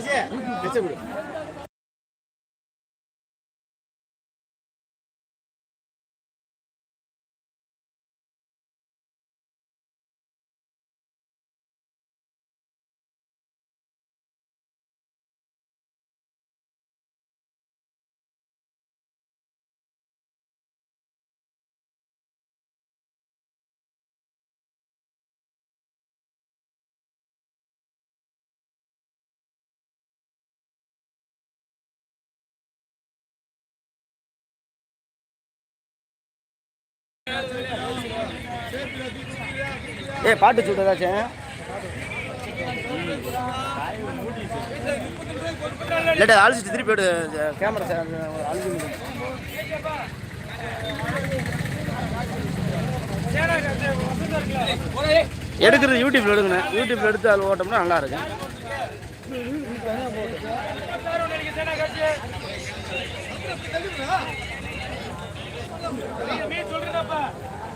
다시 대체 불러. ஏ பாட்டு சுட்டு ஏதாச்சும் இல்லாட்டா அழிச்சிட்டு திருப்பி எடு கேமரா சார் அழிச்சு எடுக்கிறது யூடியூப்ல எடுக்கணும். யூடியூப்ல எடுத்து அதில் ஓட்டோம்னா நல்லா இருக்கும்.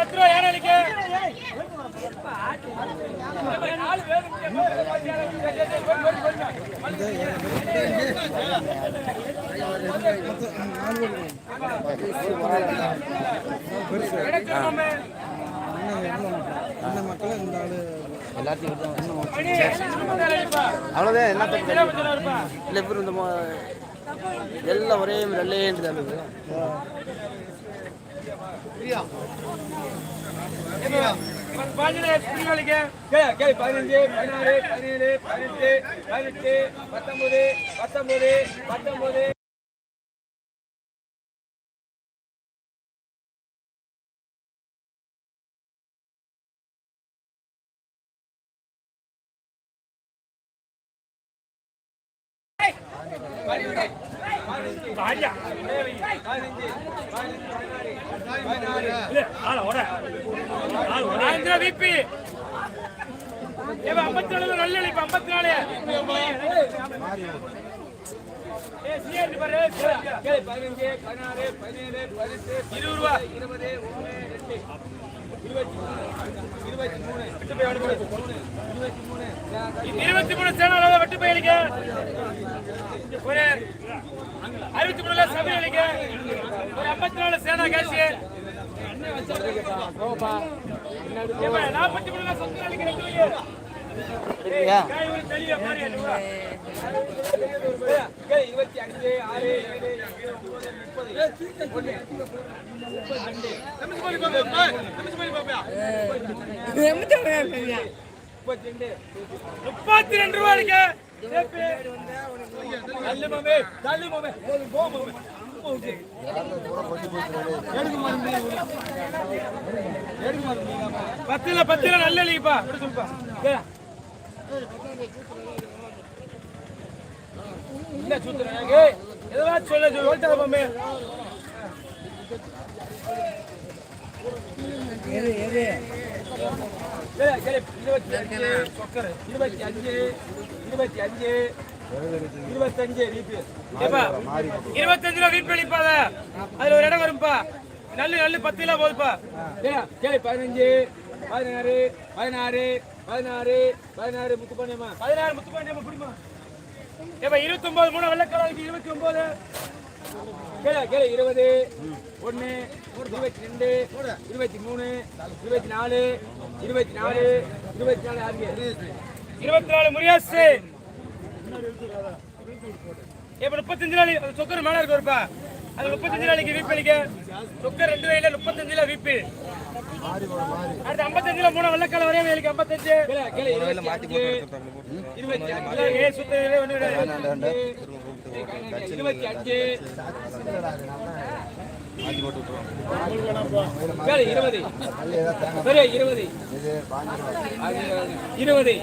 பத்து ரூபா அவ்வளோதான் எல்லாத்தையும் இல்லை இப்போ இந்த எல்லாம் ஒரே வெள்ளையேன்னு தான் பதினஞ்சு பதினாறு பதினேழு பதினெட்டு பதினெட்டு பத்தொன்பது பத்தொன்பது பத்தொன்பது ஆந்திரா விபி ஐம்பத்தி நாலு நல்ல இப்ப ஐம்பத்தி நாலு பதினஞ்சு பதினாறு பதினேழு பதினெட்டு இருபது ரூபா இருபது ஒன்று ரெண்டு இருபத்தி மூணு சேனல் வெட்டு போயிருக்க ஒரு அறுபத்தி மூணுல சபையிலுங்க ஒரு ஐம்பத்தி நாலு சேனா கேசி நாற்பத்தி மூணுல இருபத்தி அஞ்சு ஆறு ஏழு முப்பது முப்பத்தி ரெண்டு ரூபா இருக்கு பத்துல பத்துல நல்ல இல்லைப்பா சொல்லுப்பா என்ன சுத்துறாங்க ஏதாவது சொல்ல சொல்லிட்டு மாமே இருபத்தி அஞ்சு இருபத்தி அஞ்சு இருபத்தி அஞ்சு இருபத்தஞ்சு இருபத்தஞ்சு ரூபா வீட்டு அளிப்பாத அதுல ஒரு இடம் வரும்பா நல்லு நல்லு பத்து கிலோ போதுப்பா கேளு பதினஞ்சு பதினாறு பதினாறு பதினாறு பதினாறு முத்து முத்துப்பாண்டியம்மா பதினாறு முத்து முத்துப்பாண்டியம்மா பிடிமா ஏப்பா இருபத்தி ஒன்பது மூணு வெள்ளக்காரருக்கு இருபத்தி ஒன்பது கேளு கேளு இருபது ஒன்று இருபத்தி ரெண்டு இருபத்தி மூணு இருபத்தி நாலு இருபத்தி நாலு இருபத்தி நாலு ஆறு இருபத்தி நாலு முரியாசு இப்ப முப்பத்தஞ்சு நாள் சொக்கர் மேல இருக்கு ஒருப்பா அது முப்பத்தஞ்சு நாளைக்கு வீப் பண்ணிக்க சொக்கர் ரெண்டு வயல முப்பத்தஞ்சுல வீப்பு. அடுத்து ஐம்பத்தஞ்சுல மூணு வெள்ளக்கால வரையும் வேலைக்கு ஐம்பத்தஞ்சு. இருபத்தி அஞ்சு சுத்த. இருபத்தி அஞ்சு. இருபது. இருபது. இருபது.